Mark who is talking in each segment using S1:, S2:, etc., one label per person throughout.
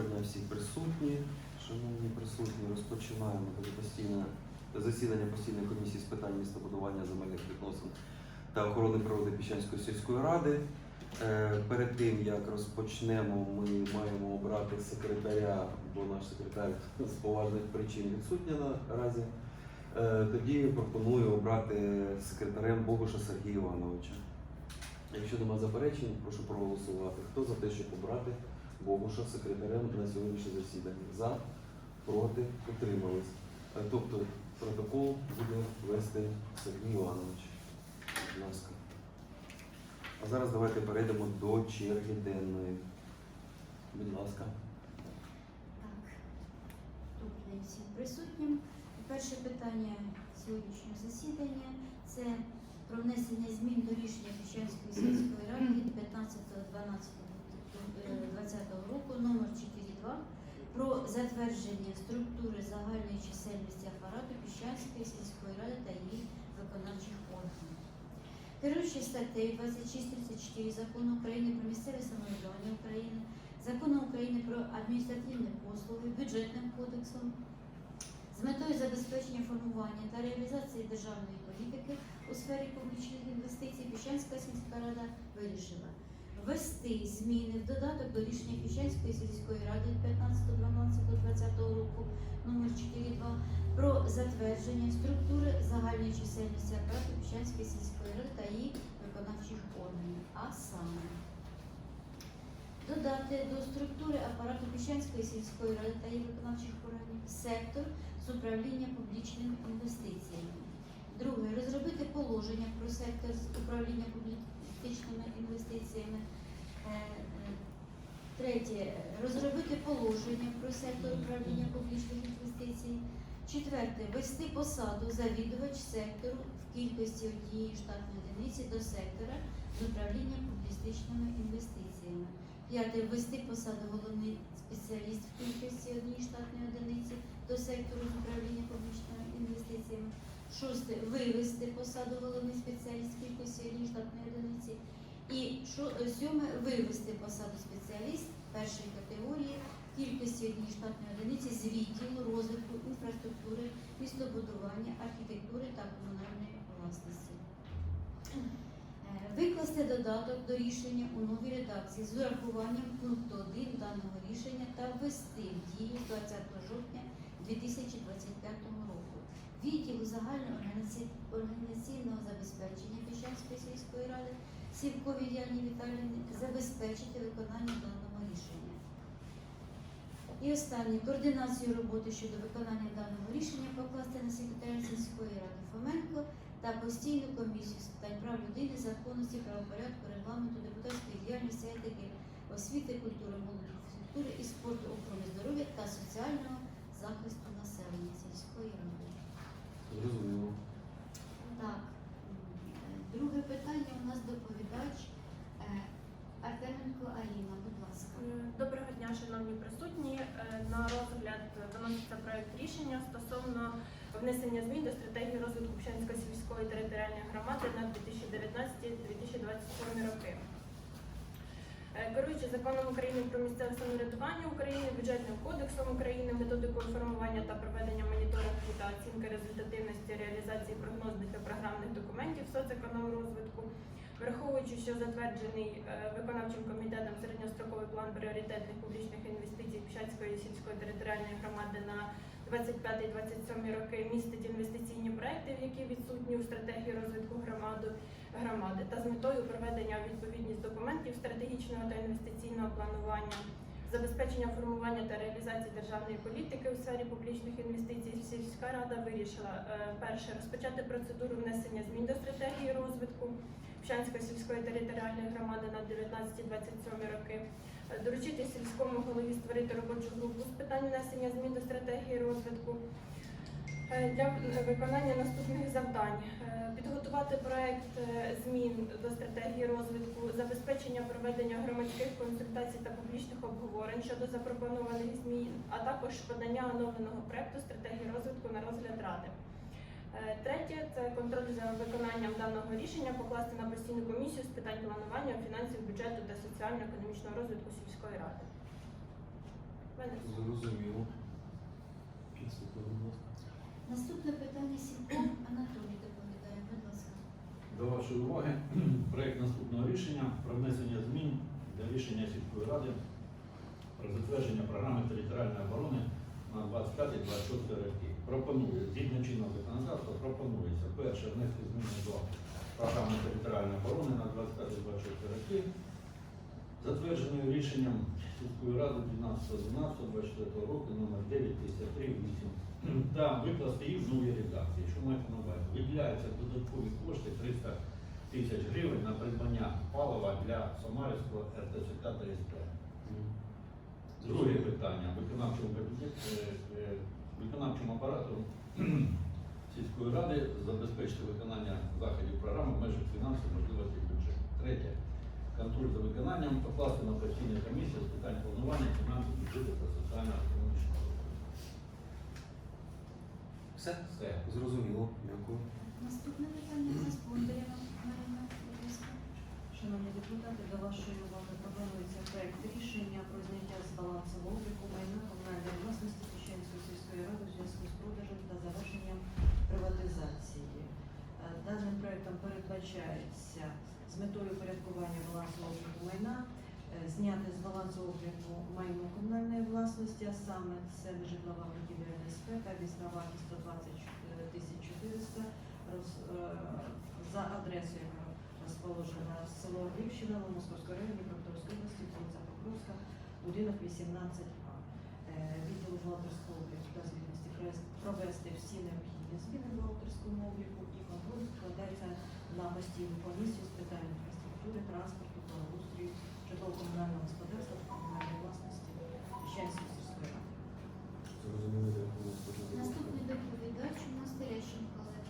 S1: Доброго дня всіх присутні. Шановні присутні, розпочинаємо постійне засідання постійної комісії з питань містобудування земельних відносин та охорони природи Піщанської сільської ради. Е, Перед тим як розпочнемо, ми маємо обрати секретаря, бо наш секретар з поважних причин відсутня наразі. Е, Тоді пропоную обрати секретарем Богуша Сергія Івановича. Якщо нема заперечень, прошу проголосувати. Хто за те, щоб обрати Богуша секретарем на сьогоднішнє засідання? За, проти, утримались. Е, Тобто протокол буде вести Сергій Іванович. Будь ласка. А зараз давайте перейдемо до черги денної. Будь ласка.
S2: Так, добрий день всім присутнім. Перше питання сьогоднішнього засідання це про внесення змін до рішення Піщанської сільської ради від 15.12.2020 року номер 4.2 про затвердження структури загальної чисельності апарату Піщанської сільської ради та її виконавчих органів. Керуючи статтею 2634 закону України про місцеве самоврядування України, закону України про адміністративні послуги, бюджетним кодексом з метою забезпечення формування та реалізації державної політики у сфері публічних інвестицій Піщанська сільська рада вирішила ввести зміни в додаток до рішення Піщанської сільської ради від 15.12.2020 року номер 4.2 про затвердження структури загальної чисельності апарату Піщанської сільської ради та її виконавчих органів, а саме додати до структури апарату Піщанської сільської ради та її виконавчих органів сектор з управління публічними інвестиціями. Друге, розробити положення про сектор з управління публічними інвестиціями. Е, е, Третє, розробити положення про сектор управління публічних інвестицій. Четверте, ввести посаду завідувач сектору в кількості однієї штатної одиниці до сектора з управління публічними інвестиціями. П'яте, ввести посаду головний спеціаліст в кількості однієї штатної одиниці до сектору з управління публічними інвестиціями. Шосте, вивести посаду головний спеціаліст в кількості однієї штатної одиниці. І шо- е, сьоме, вивести посаду спеціаліст першої категорії кількості однієї штатної одиниці з відділу розвитку інфраструктури, містобудування, архітектури та комунальної власності. Е, Викласти додаток до рішення у новій редакції з урахуванням пункту 1 даного рішення та ввести в дію 20 жовтня 2025 року. Відділу загального організаці- організаційного забезпечення Піщанської сільської ради Сівковій Яні Віталіївні забезпечити виконання даного рішення. І останнє координацію роботи щодо виконання даного рішення покласти на секретаря сільської ради Фоменко та постійну комісію з питань прав людини, законності, правопорядку, регламенту, депутатської діяльності, етики, освіти, культури, молоді, культури і спорту, охорони здоров'я та соціального захисту населення сільської ради.
S1: Зрозуміло.
S2: Так, друге питання у нас доповідач е, Артеменко Аліна, будь ласка.
S3: Доброго дня, шановні присутні. Е, На розгляд виноситься проект рішення стосовно внесення змін до стратегії розвитку Пщанської сільської територіальної громади на 2019-2027 роки. Е, Керуючи законом України про місцеве самоврядування України, бюджетним кодексом України, методикою формування та проведення моніторингу та оцінки результативності реалізації прогнозних та програмних документів соцекономрозвитку, Враховуючи, що затверджений е, виконавчим комітетом середньостроковий план пріоритетних публічних інвестицій Пщанської сільської територіальної громади на 25-27 роки містить інвестиційні проекти, які відсутні у стратегії розвитку громади, громади та з метою проведення відповідність документів стратегічного та інвестиційного планування, забезпечення формування та реалізації державної політики у сфері публічних інвестицій, сільська рада вирішила е, перше розпочати процедуру внесення змін до стратегії розвитку. Пщанської сільської територіальної громади на 19-27 роки. Доручити сільському голові створити робочу групу з питань внесення змін до стратегії розвитку е, для виконання наступних завдань. Е, Підготувати проект е, змін до стратегії розвитку, забезпечення проведення громадських консультацій та публічних обговорень щодо запропонованих змін, а також подання оновленого проекту стратегії розвитку на розгляд ради. Е, Третє це контроль за виконанням даного рішення покласти на постійну комісію з питань планування, фінансів, бюджету та соціально-економічного розвитку сільської ради.
S1: Зрозуміло.
S2: Наступне питання Сінков Анатолій доповідає, будь ласка.
S4: До вашої уваги проект наступного рішення про внесення змін для рішення сільської ради про затвердження програми територіальної оборони на 25-26 роки. Пропоную, згідно чинного законодавства, пропонується перше внести зміни до програми територіальної оборони на 25-26 роки, затвердженою рішенням сільської ради 12.12.24 року номер 9538 та викласти їх в новій редакції. Що мається на увазі? Виділяються додаткові кошти 300 тисяч гривень на придбання палива для Самарівського РТЦК та СП. Друге питання. Виконавчому кабінету, е, е, виконавчому апарату сільської ради забезпечити виконання заходів програми в межах фінансів можливостей бюджету. Третє. Контроль за виконанням покласти на постійну комісію з питань планування фінансів бюджету та соціально-економічного.
S1: Все?
S4: Все.
S1: Зрозуміло. Дякую.
S2: Наступне питання у нас Бондарєва Марина, будь ласка.
S5: Шановні депутати, до вашої уваги пропонується проект рішення про зняття з балансового обліку майна комунальної власності сільської ради у зв'язку з продажем та завершенням приватизації. Е, Даним проектом передбачається з метою порядкування балансового обліку майна е, зняти з балансу обліку майно комунальної власності, а саме це житлова будівля НСП та вісна вартість 120 тисяч 400 е, за адресою, яка розположена село Рівщина, Московського району, Дніпропетровської області, вулиця Покровська, будинок 18А. Е, Відділ бухгалтерського обліку та звітності провести- всі необхідні зміни в бухгалтерському обліку і контроль складається на постійну комісію з питань інфраструктури, транспорту, благоустрою, житлово-комунального господарства та комунальної власності Піщанської сільської ради.
S2: Наступний доповідач у нас Терещенко Олег.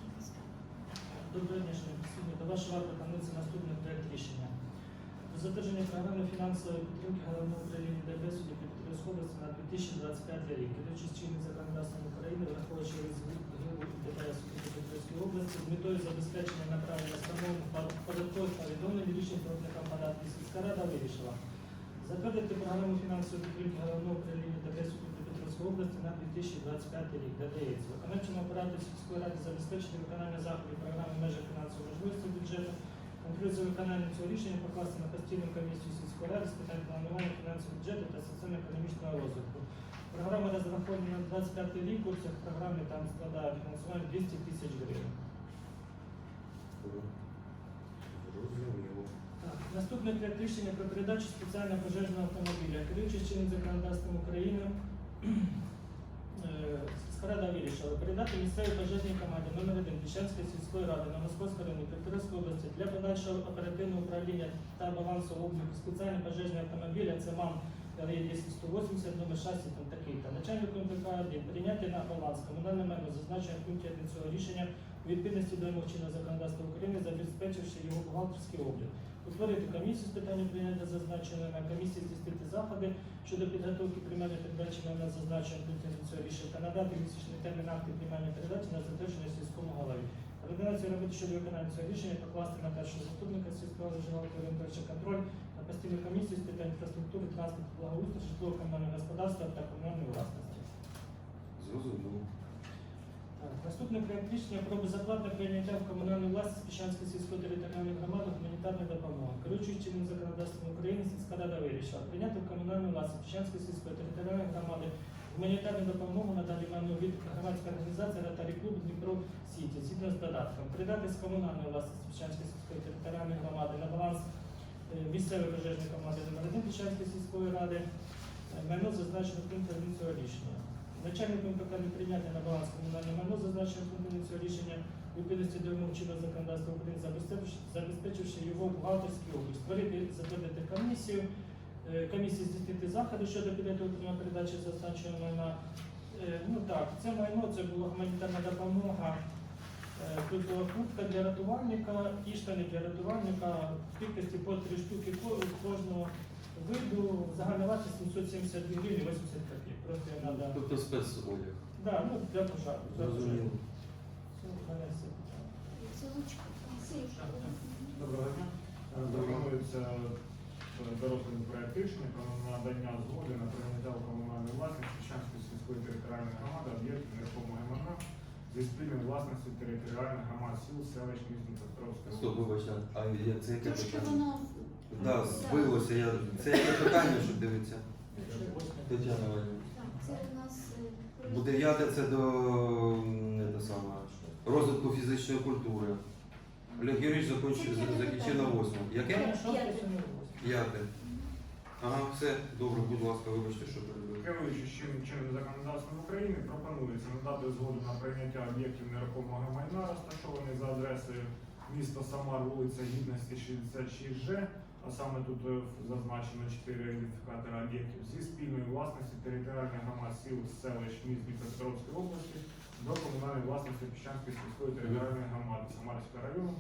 S6: Доброго дня, шановні. До вашого пропонується наступний проект рішення. Затвердження програми фінансової підтримки головного управління ДПС у Дніпропетровської на 2025 рік. Керуючись чинним законодавством України, враховуючи ризик ДПС у Дніпропетровській області, з метою забезпечення направлення встановлених податкових повідомлень рішень платникам податків сільська рада вирішила затвердити програму фінансової підтримки головного управління ДПС у Дніпропетровській області на 2025 рік. Додається виконавчому апарату сільської ради забезпечити виконання заходів програми в межах фінансової можливості бюджету. Контроль за виконанням цього рішення покласти на постійну комісію сільської ради з питань планування фінансового бюджету та соціально-економічного розвитку. Програма розрахована на 25 рік, обсяг програми там складає фінансування 200 тисяч гривень.
S1: Зрозуміло.
S6: Так, Наступне проект рішення про передачу спеціального пожежного автомобіля. Керуючись чинним законодавством України, Сільська рада вирішила передати місцевій пожежній команді номер 1 Піщанської сільської ради на Московському районі Петрівської області для подальшого оперативного управління та балансу обліку спеціальний пожежний автомобіль ЦМАН ЛЕ 10180 номер шасі там такий та начальником ПК-1 прийняти на баланс комунальне майно зазначення в пункті 1 цього рішення у відповідності до вимог чинного законодавства України, забезпечивши його бухгалтерський облік. Утворити комісію з питання прийняття зазначеної на комісії здійснити заходи щодо підготовки приймання передачі на зазначення пункті цього рішення та надати місячний термін акти приймання передачі на затвердження сільському голові. Координацію роботи щодо виконання цього рішення покласти на першого заступника сільського орієнтовича контроль на постійну комісію з питань інфраструктури, транспорту, благоустрою, житлово комунального господарства та комунальної власності.
S1: Зрозуміло.
S6: Так, Наступний проект рішення про безоплатне прийняття в комунальну власність Піщанської сільської територіальної громади гуманітарної допомоги. Керуючись законодавством України, сільська рада вирішила прийняти в комунальну власність Піщанської сільської територіальної громади гуманітарну допомогу на даний від громадська організація Ротарі Клуб Дніпро Сіті згідно з додатком. Придати з комунальної власності Піщанської сільської територіальної громади на баланс е, місцевої пожежної команди номер 1 Піщанської сільської ради е, майно зазначено пунктом цього рішення. Начальником ПК не прийняти на баланс комунальне майно зазначено пунктом цього рішення відповідності до вимог чинного законодавства України, забезпечивши- його бухгалтерський облік, створити затвердити комісію, е, комісії здійснити заходи щодо підготовлення передачі зазначеного майна. Е, Ну так, це майно це була гуманітарна допомога. Е, Тут була куртка для рятувальника і штани для рятувальника в кількості по три штуки ко- кожного виду. Загальна вартість 772 гривні 80 копійок.
S1: Тобто спецодяг.
S6: Так, ну для пожару.
S1: Зрозуміло.
S7: Доброго дня. Е, Пропонується е, дорослим проект рішення про надання згоди на прийняття у комунальну власність Чеченської сільської територіальної громади об'єктів нерухомого майна зі спільної власності територіальних громад сіл, селищ, міст Дніпропетровської
S1: Стоп, вибачте, а я- це яке
S2: Трошки
S1: питання?
S2: воно
S1: Так, збилося. Я... Це яке питання, що дивиться? Тетяна
S2: Вадимовна. Це у нас е, про-
S1: Бо дев'яте це до те саме, розвитку фізичної культури. Олег Юрійович закінчив, закінчив на восьму. Яке?
S2: П'яте.
S1: П'яте. Ага, все, добре, будь ласка, вибачте, що перебив.
S7: Керуючись чинним чинним законодавством України, пропонується надати згоду на прийняття об'єктів нерухомого майна, розташованих за адресою міста Самар, вулиця Гідності 66Ж, а саме тут е, зазначено 4 ідентифікатори об'єктів зі спільної власності територіальних громад сіл, селищ, міст Дніпропетровської області до комунальної власності Піщанської сільської територіальної громади Самарського району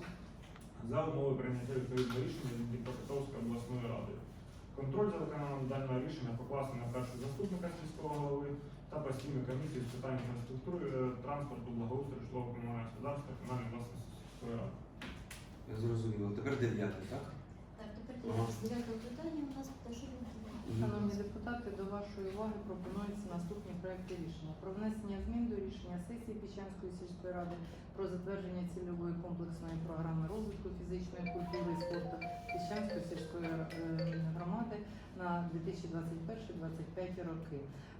S7: за умови прийняття відповідного рішення Дніпропетровської обласної ради. Контроль за виконанням даного рішення покласти на першого заступника сільського голови та постійну комісію з питань інфраструктури, е, транспорту, благоустрою, житлово-комунального господарства, комунальної власності сільської ради.
S1: Зрозуміло. Тепер дев'яте, так? Ага.
S2: дев'ятого питання у нас
S8: Шановні депутати, до вашої уваги пропонуються наступні проекти рішення про внесення змін до рішення сесії Піщанської сільської ради про затвердження цільової комплексної програми розвитку фізичної культури і спорту Піщанської сільської е, громади на 2021-2025 роки.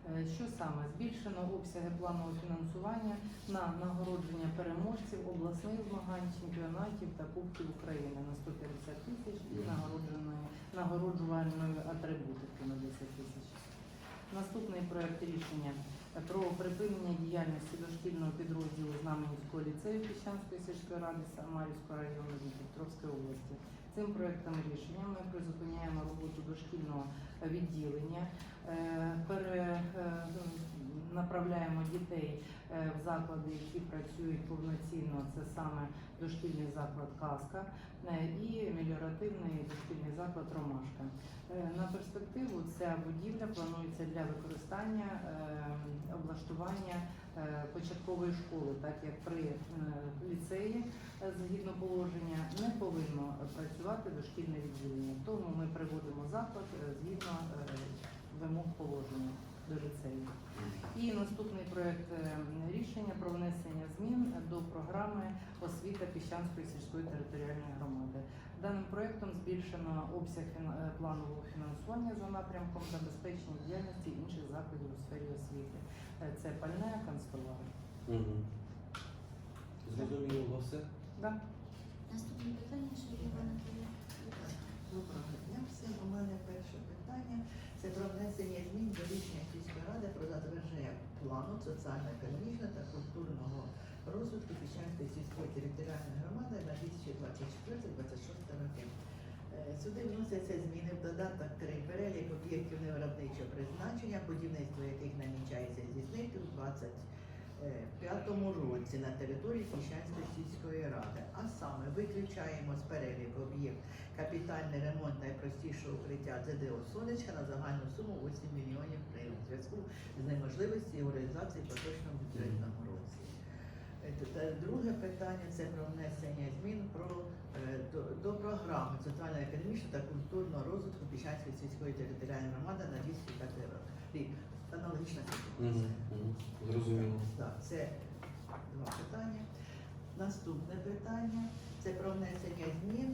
S8: Е, Що саме збільшено обсяги планового фінансування на нагородження переможців обласних змагань, чемпіонатів та кубків України на 150 тисяч і нагородженої нагороджувальної атрибутики на 10 тисяч. Наступний проект рішення про припинення діяльності дошкільного підрозділу Знаменівського ліцею Піщанської сільської ради Самарівського району Дніпропетровської області. Цим проектом рішення ми призупиняємо роботу дошкільного відділення, е, перенаправляємо дітей е, в заклади, які працюють повноцінно. Це саме дошкільний заклад Казка е, і меліоративний дошкільний заклад Ромашка. Е, На перспективу ця будівля планується для використання е, облаштування е, початкової школи, так як при е, ліцеї е, згідно положення не повинно працювати дошкільне відділення. Тому ми приводимо заклад е, згідно е, вимог положення до ліцею. І наступний проект е, рішення про внесення змін до програми освіта Піщанської сільської територіальної громади. Даним проектом збільшено обсяг е, планового фінансування за напрямком забезпечення діяльності інших закладів у сфері освіти. Е, Це пальне, канцтовари.
S1: Угу. Зрозуміло все?
S8: Да.
S2: Наступне питання, що Івана Анатолійовна.
S9: Доброго дня всім. У мене перше питання це про внесення змін до рішення сільської ради про затвердження плану соціально-економічного та культурного розвитку Піщанської сільської територіальної громади на 2024-2026 роки. Сюди вносяться зміни в додаток 3 перелік об'єктів невиробничого призначення, будівництво яких намічається здійснити у 2025 році на території Піщанської сільської ради. А саме виключаємо з переліку об'єкт капітальний ремонт найпростішого укриття ЗДО Сонечка на загальну суму 8 мільйонів гривень у зв'язку з неможливістю його реалізації році. Е, та Друге питання це про внесення змін про, е, до, до програми соціально-економічного та культурного розвитку Піщанської сільської територіальної громади на 205 рік. Аналогічна ситуація.
S1: Зрозуміло.
S9: Так, це два питання. Наступне питання це про внесення змін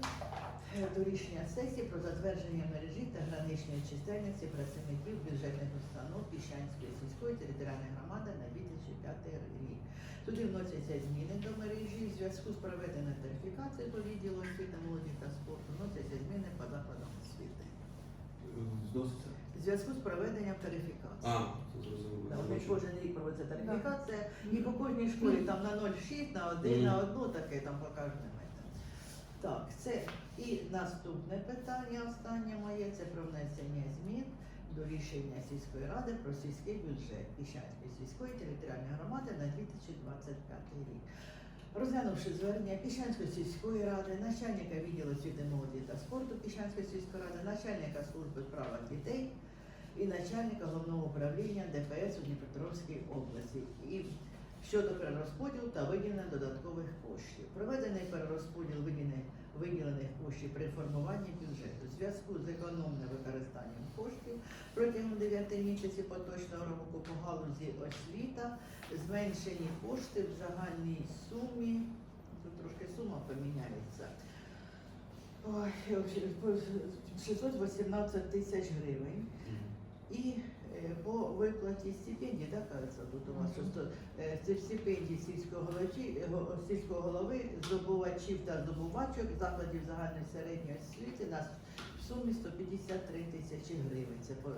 S9: е, до рішення сесії про затвердження мережі та граничної чисельності працівників бюджетних установ Піщанської сільської територіальної громади на 2005 рік. Туди вносяться зміни до мережі в зв'язку з проведеною тарифікацією по відділу освіти, молоді та спорту. Вносяться зміни по закладам освіти. В зв'язку з проведенням тарифікації.
S1: А, це зрозуміло.
S9: Да, Вони кожен рік проводиться тарифікація, і по кожній школі там на 0,6, на 1, на
S1: Мгм.
S9: одну таке там по кожному. Так, це і наступне питання, останнє моє, це про внесення змін до рішення сільської ради про сільський бюджет Піщанської сільської територіальної громади на 2025 рік. Розглянувши звернення Піщанської сільської ради, начальника відділу освіти молоді та спорту Піщанської сільської ради, начальника служби в справах дітей і начальника головного управління ДПС у Дніпропетровській області і щодо перерозподілу та виділення додаткових коштів. Проведений перерозподіл виділених, коштів при формуванні бюджету у зв'язку з економним використанням коштів протягом 9 місяців поточного року по галузі освіта, зменшені кошти в загальній сумі. Тут трошки сума поміняється. Ой, 618 тисяч гривень. І е, по виплаті стипендій, так, кажеться, тут у вас що е, це стипендії сільського голови, сільського голови, здобувачів та здобувачок закладів загальної середньої освіти на в сумі 153 тисячі гривень. Це по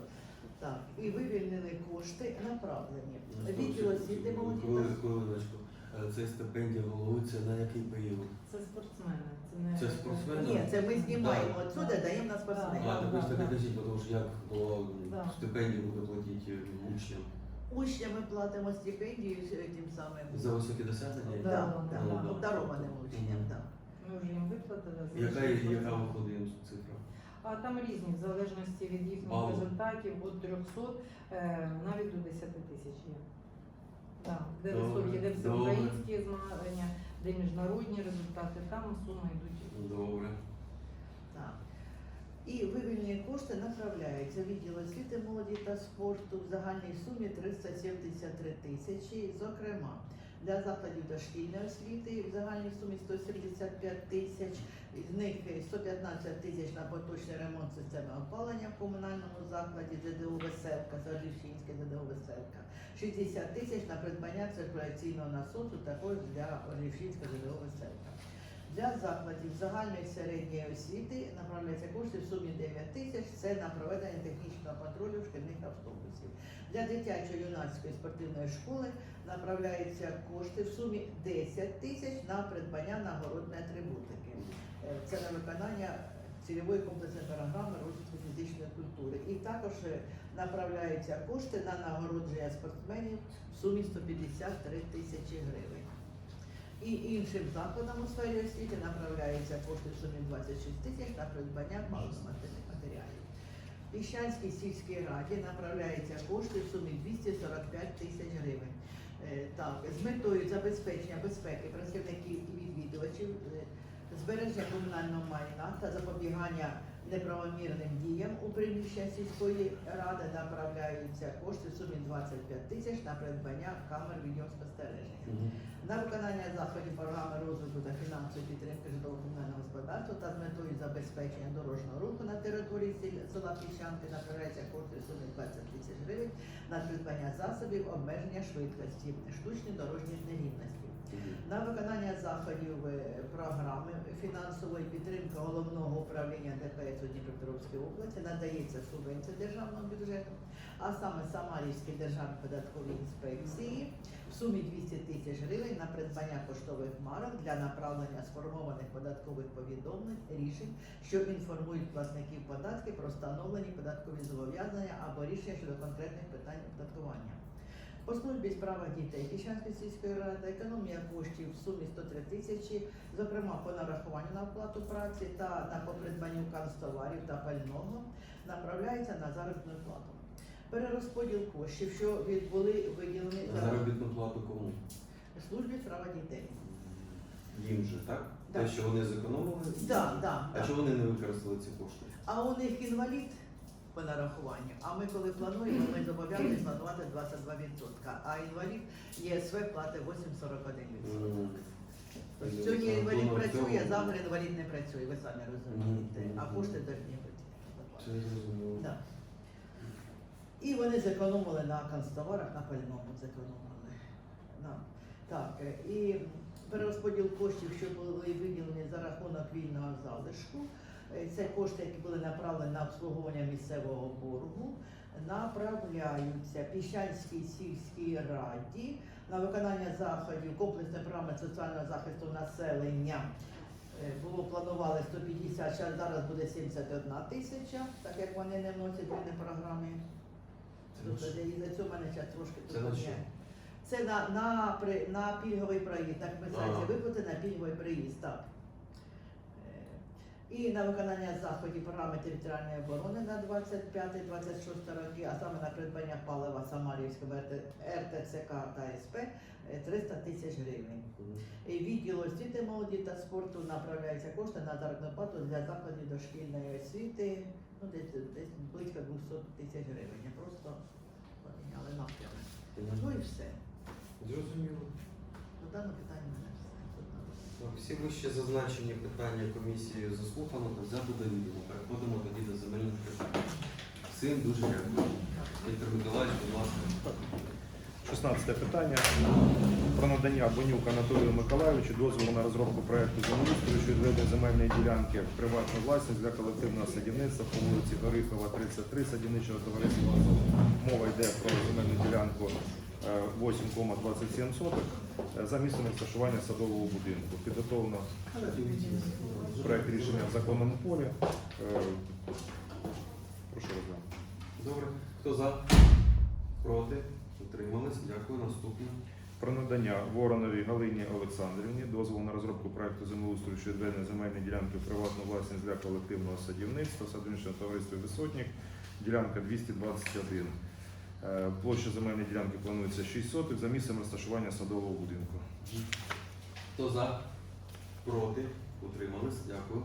S9: так. І вивільнили кошти направлені. Відділ освіти молоді
S1: Е, Це стипендія голови, це на який період?
S8: Це спортсмени. Це не
S1: Це спортсмени?
S9: ні, це ми знімаємо
S1: Да.
S9: отсюди, даємо на спортсменів.
S1: А, так ви ж таки кажіть, тому що як голова
S8: Да.
S1: стипендію буде платити учням?
S9: Учням ми платимо стипендію е, тим самим.
S1: За високі досягнення?
S8: Да,
S9: Да,
S8: да,
S9: да,
S1: да.
S9: обдарованим учням,
S1: Мгм.
S9: так.
S8: Ми вже їм виплатили.
S1: Яка,
S8: залишилось
S1: яка виходить цифра?
S8: А там різні, в залежності від їхніх
S1: Мало.
S8: результатів, від 300 е, навіть до 10 тисяч є. Да. Де
S1: Добре,
S8: високі, де всеукраїнські змагання, де міжнародні результати, там суми йдуть.
S1: Добре.
S9: Так. І вивільні кошти направляються відділ освіти, молоді та спорту в загальній сумі 373 тисячі, зокрема для закладів дошкільної освіти в загальній сумі 175 тисяч, з них 115 тисяч на поточний ремонт системи опалення в комунальному закладі ЗДУ Веселка, Залівщинське ЗДУ Веселка, 60 тисяч на придбання циркуляційного насосу також для Олівщинського ЗДУ Веселка. Для закладів загальної середньої освіти направляються кошти в сумі 9 тисяч. Це на проведення технічного контролю шкільних автобусів. Для дитячо-юнацької спортивної школи направляються кошти в сумі 10 тисяч на придбання нагородної атрибутики. Е, Це на виконання цільової комплексної програми розвитку фізичної культури. І також е, направляються кошти на нагородження спортсменів в сумі 153 тисячі гривень. І іншим закладам у сфері освіти направляються кошти в сумі 26 тисяч на придбання паливно-мастильних матеріалів. Піщанській сільській раді направляються кошти в сумі 245 тисяч гривень. Е, Так, з метою забезпечення безпеки працівників і відвідувачів, е, збереження комунального майна та запобігання неправомірним діям у приміщенні сільської ради направляються кошти в сумі 25 тисяч на придбання камер відеоспостереження.
S1: Мгм.
S9: На виконання заходів програми розвитку та фінансової підтримки житлово-комунального господарства та з метою забезпечення дорожнього руху на території села Піщанки направляється кошти в сумі 20 тисяч гривень на придбання засобів обмеження швидкості, штучні дорожні нерівності. На виконання заходів е, програми фінансової підтримки головного управління ДПС у Дніпропетровській області надається субвенція державного бюджету, а саме Самарівській державній податковій інспекції в сумі 200 тисяч гривень на придбання поштових марок для направлення сформованих податкових повідомлень, рішень, що інформують платників податків про встановлені податкові зобов'язання або рішення щодо конкретних питань оподаткування. По службі справах дітей Піщанської сільської ради економія коштів в сумі 103 тисячі, зокрема по нарахуванню на оплату праці та на по придбанню канцтоварів та пального, направляється на заробітну плату. Перерозподіл коштів, що відбули виділені за
S1: Заробітну плату кому?
S9: службі справа дітей.
S1: Їм же, так?
S9: Так.
S1: Те, що вони зекономили?
S9: Да, да,
S1: А
S9: да.
S1: чого вони не використали ці кошти?
S9: А у них інвалід по нарахуванню. А ми коли плануємо, ми зобов'язані планувати 22%. А інвалід ЄСВ платить 8,41%.
S1: Мгм.
S9: Тобто Сьогодні інвалід працює, завтра інвалід не працює, ви самі розумієте. А кошти повинні бути. Да. І вони зекономили на канцтоварах, на пальному зекономили. Да. Так, е, і перерозподіл коштів, що були виділені за рахунок вільного залишку. Е, Це кошти, які були направлені на обслуговування місцевого боргу, направляються Піщанській сільській раді на виконання заходів комплексної програми соціального захисту населення. Е, Було планували 150, зараз зараз буде 71 тисяча, так як вони не вносять зміни програми.
S1: Це
S9: Тобто за цього в мене зараз трошки
S1: Це на.
S9: Це на, на, на пільговий проїзд, так
S1: Ага.
S9: виплати на пільговий проїзд, так. Е, І на виконання заходів програми територіальної оборони на 25-26 роки, а саме на придбання палива Самарівського РТЦК та СП е, 300 тисяч гривень. І Відділ освіти, молоді та спорту направляються кошти на заробітну плату для закладів дошкільної освіти, ну десь, десь близько 200 тисяч гривень. Я просто поміняли напрями. все.
S1: Зрозуміло.
S9: По даному питанню в мене все.
S1: Так, Всі вище зазначені питання комісії заслухано та відома. Переходимо тоді до земельних питань. Всім дуже дякую. Віктор Миколаївич, будь ласка.
S10: 16 питання про надання Бонюк Анатолію Миколайовичу дозволу на розробку проекту землеустрою щодо відведення земельної ділянки в приватну власність для колективного садівництва по вулиці Горихова, 33, садівничого товариства Мова йде про земельну ділянку 8,27 соток е, за місцем розташування садового будинку. Підготовлено проект рішення в законному полі. Е, Прошу розглянути.
S1: Добре. Хто за? Проти? Утримались? Дякую. Наступне.
S10: Про надання Вороновій Галині Олександрівні дозволу на розробку проекту землеустрою щодо земельної ділянки в приватну власність для колективного садівництва садівничного товариства Висотник, ділянка 221. Е, Площа земельної ділянки планується 6 соток за місцем розташування садового будинку.
S1: Хто за? Проти? Утримались? Дякую.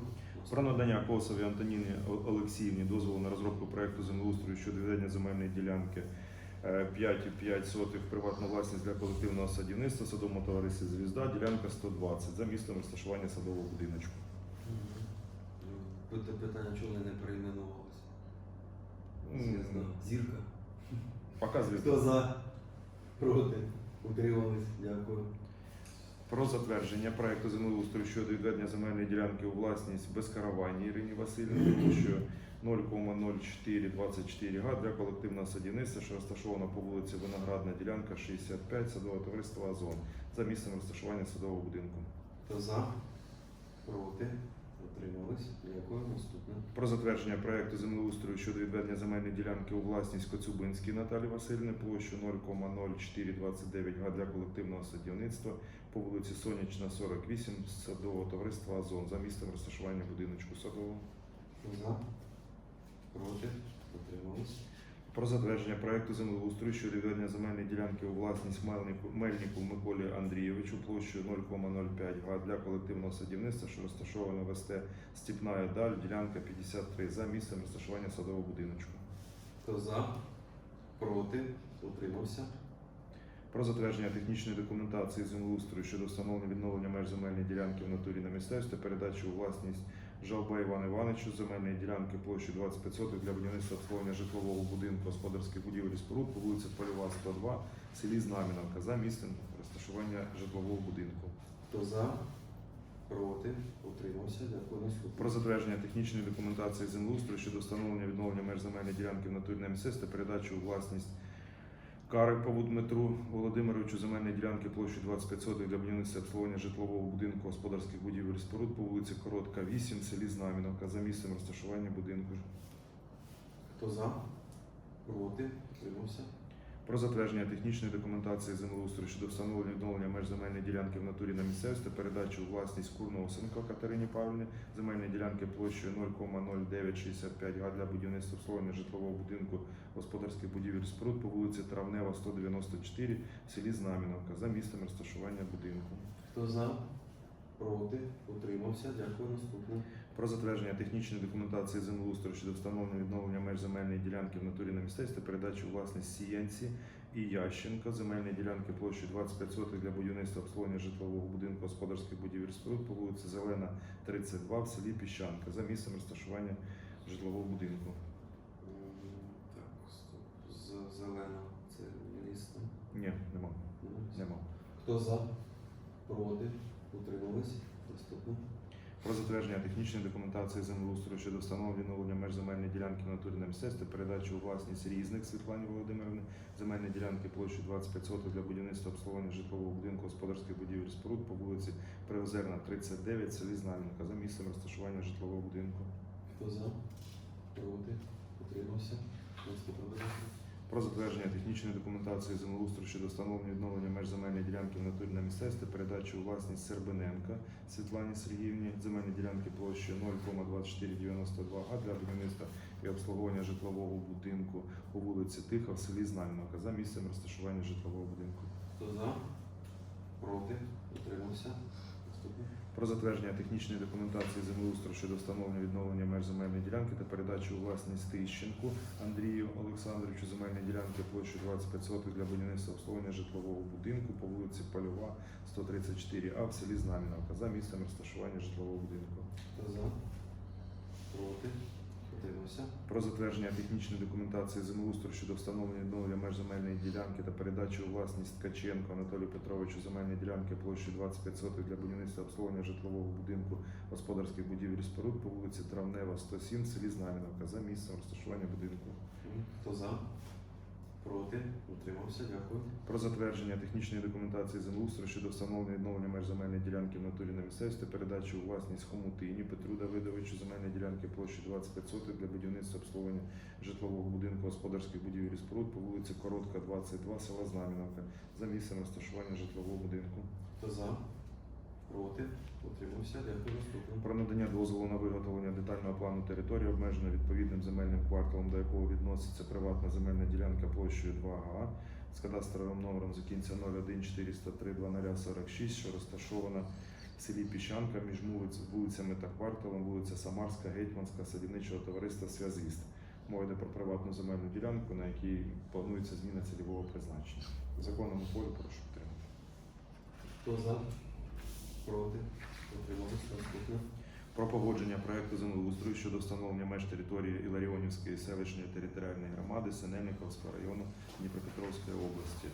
S10: Про надання Косові Антоніні Олексіївні дозволу на розробку проекту землеустрою щодо відведення земельної ділянки е, 5,5 сотих в приватну власність для колективного садівництва садовому товаристві Звізда, ділянка 120 за місцем розташування садового будиночку.
S1: Питання, чого вони не перейменувалися? Звізда. Зірка.
S10: Пока
S1: Хто за? Проти? Утримались? Дякую.
S10: Про затвердження проекту землеустрою щодо відведення земельної ділянки у власність безкараванні Ірині Васильівні, тому що 0,0424 га для колективного садівництва, що розташовано по вулиці Виноградна ділянка 65 садового товариства Азон за місцем розташування садового будинку.
S1: Хто за? Проти? Утримались? Дякую. Наступне.
S10: Про затвердження проекту землеустрою щодо відведення земельної ділянки у власність Коцюбинській Наталі Васильівни площу 0,0429 га для колективного садівництва по вулиці Сонячна, 48 садового товариства Азон за місцем розташування будиночку садового.
S1: За? Проти? Утримались?
S10: Про затвердження проекту землеустрою щодо відведення земельної ділянки у власність Мельнику, Мельнику Миколі Андрійовичу площею 0,05 га для колективного садівництва, що розташовано в СТ Степна Даль, ділянка 53 за місцем розташування садового будиночку.
S1: Хто за? Проти? Утримався?
S10: Про затвердження технічної документації землеустрою щодо встановлення відновлення меж земельної ділянки в натурі на місцевстві, передачі у власність Жалба Івана Івановичу земельної ділянки площі 25 соток для будівництва обслуговування житлового будинку господарських будівель і споруд по вулиці Польова, 102, в селі Знам'яновка за місцем розташування житлового будинку.
S1: Хто за? Проти? Утримався? Дякую. Наступне.
S10: Про затвердження технічної документації землеустрою щодо встановлення відновлення меж земельної ділянки в натурі на місцевстві, передачі у власність Карипову Дмитру Володимировичу земельної ділянки площі 25 соток для будівництва обслуговування житлового будинку господарських будівель споруд по вулиці Коротка, 8, в селі Знам'яновка за місцем розташування будинку.
S1: Хто за? Проти? Утримався?
S10: Про затвердження технічної документації землеустрою щодо встановлення відновлення меж земельної ділянки в натурі на місцевстві, передачу у власність Курноусенко Катерині Павлівні, земельної ділянки площею 0,0965 га для будівництва обслуговування житлового будинку господарських будівель споруд по вулиці Травнева, 194 в селі Знам'яновка за місцем розташування будинку.
S1: Хто за? Проти? Утримався? Дякую. Наступне.
S10: Про затвердження технічної документації землеустрою щодо встановлення відновлення меж земельної ділянки в натурі на місцевстві, передачу власність Сіянці і Ященко, земельної ділянки площі 25 соток для будівництва обслуговування житлового будинку господарських будівель споруд по вулиці Зелена, 32 в селі Піщанка за місцем розташування житлового будинку.
S1: Так, стоп. Зелена. Це місто.
S10: Ні, нема. Нема.
S1: Хто за? Проти? Утримались? Наступне.
S10: Про затвердження технічної документації землеустрою щодо встановлення меж земельної ділянки в натурі на місцевстві, передачу у власність різних Світлані Володимирівни, земельної ділянки площі 25 соток для будівництва обслуговування житлового будинку господарських будівель споруд по вулиці Приозерна, 39, в селі Знам'янка за місцем розташування житлового будинку.
S1: Хто за? Проти? Утримався? Наступне. ласка.
S10: Про затвердження технічної документації землеустрою щодо встановлення відновлення меж земельної ділянки в натурі на місцевстві, передачу у власність Сербиненка Світлані Сергіївні, земельні ділянки площею 0,2492 га для будівництва і обслуговування житлового будинку по вулиці Тиха в селі Знам'яновка за місцем розташування житлового будинку.
S1: Хто за? Проти? Утримався?
S10: Про затвердження технічної документації землеустрою щодо встановлення відновлення меж земельної ділянки та передачу у власність Тищенку Андрію Олександровичу земельної ділянки площу 25 соток для будівництва обслуговування житлового будинку по вулиці Польова, 134А в селі Знам'яновка за місцем розташування житлового будинку.
S1: За? Проти? Утримався?
S10: Про затвердження технічної документації землеустрою щодо встановлення відновлення меж земельної ділянки та передачу у власність Ткаченко Анатолію Петровичу земельної ділянки площею 25 соток для будівництва обслуговування житлового будинку господарських будівель і споруд по вулиці Травнева, 107 в селі Знам'яновка за місцем розташування будинку.
S1: Хто за? Проти? Утримався? Дякую.
S10: Про затвердження технічної документації землеустрою щодо встановлення відновлення меж земельної ділянки в натурі на місцевості, передачу у власність Хомутині Петру Давидовичу земельної ділянки площею 25 соток для будівництва обслуговування житлового будинку господарських будівель і споруд по вулиці Коротка, 22, села Знам'яновка за місцем розташування житлового будинку.
S1: Хто за? Проти? Утримався? Дякую. Наступне.
S10: Про надання дозволу на виготовлення детального плану території, обмежено відповідним земельним кварталом, до якого відноситься приватна земельна ділянка площею 2 га з кадастровим номером закінця 01403 0046, що розташована в селі Піщанка між вулицями та кварталом, вулиця Самарська, Гетьманська, садівничого товариства Связист. Мова йде про приватну земельну ділянку, на якій планується зміна цільового призначення. Законному полі прошу підтримати.
S1: Хто за? Проти? Утримався? Наступне.
S10: про погодження проекту землеустрою щодо встановлення меж території Іларіонівської селищної територіальної громади Синельниковського району Дніпропетровської області.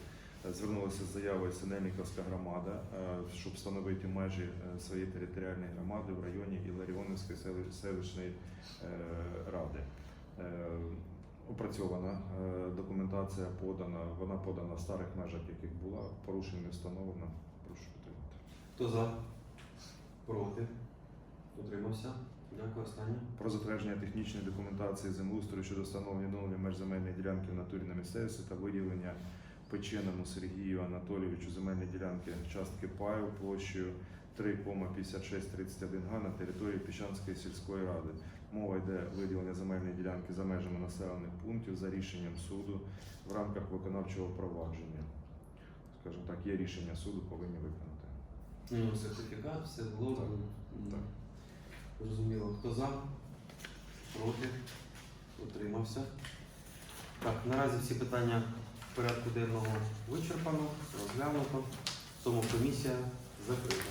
S10: Е, Звернулася з заявою Синельниковська громада, е, щоб встановити межі е, своєї територіальної громади в районі Іларіонівської сели- селищної ради. Опрацьована документація подана, вона подана в старих межах, яких була, порушень не встановлено.
S1: Хто за? Проти? Утримався? Дякую. Останнє.
S10: про затвердження технічної документації землеустрою щодо встановлення відновлення меж земельної ділянки в натурі на місцевості та виділення Печеному Сергію Анатолійовичу земельної ділянки частки паю площею 3,5631 га на території Піщанської сільської ради. Мова йде виділення земельної ділянки за межами населених пунктів за рішенням суду в рамках виконавчого провадження. Скажімо так, є рішення суду, повинні виконати.
S1: Ну, сертифікат, все було.
S10: Так,
S1: М,
S10: так.
S1: Зрозуміло. Хто за? Проти? Утримався. Так, наразі всі питання порядку денного вичерпано, розглянуто. Тому комісія закрита.